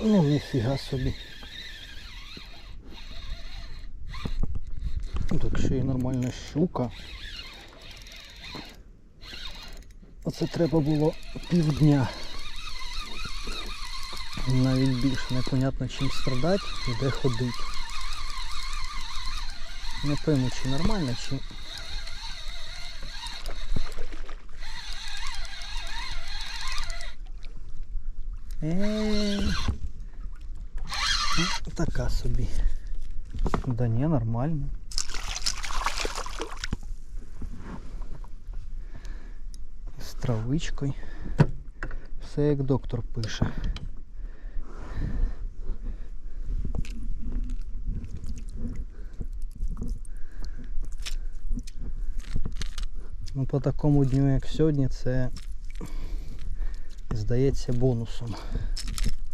Ну, ніфіга собі. Так ще й нормальна щука. Оце треба було півдня. Навіть більше непонятно чим страдати і де ходити. Не пойму, чи нормально, чи. Ей. Ну, Така собі. Да не, нормально. З травичкою. Все як доктор пише. Ну, по такому дню, як сьогодні, це здається бонусом.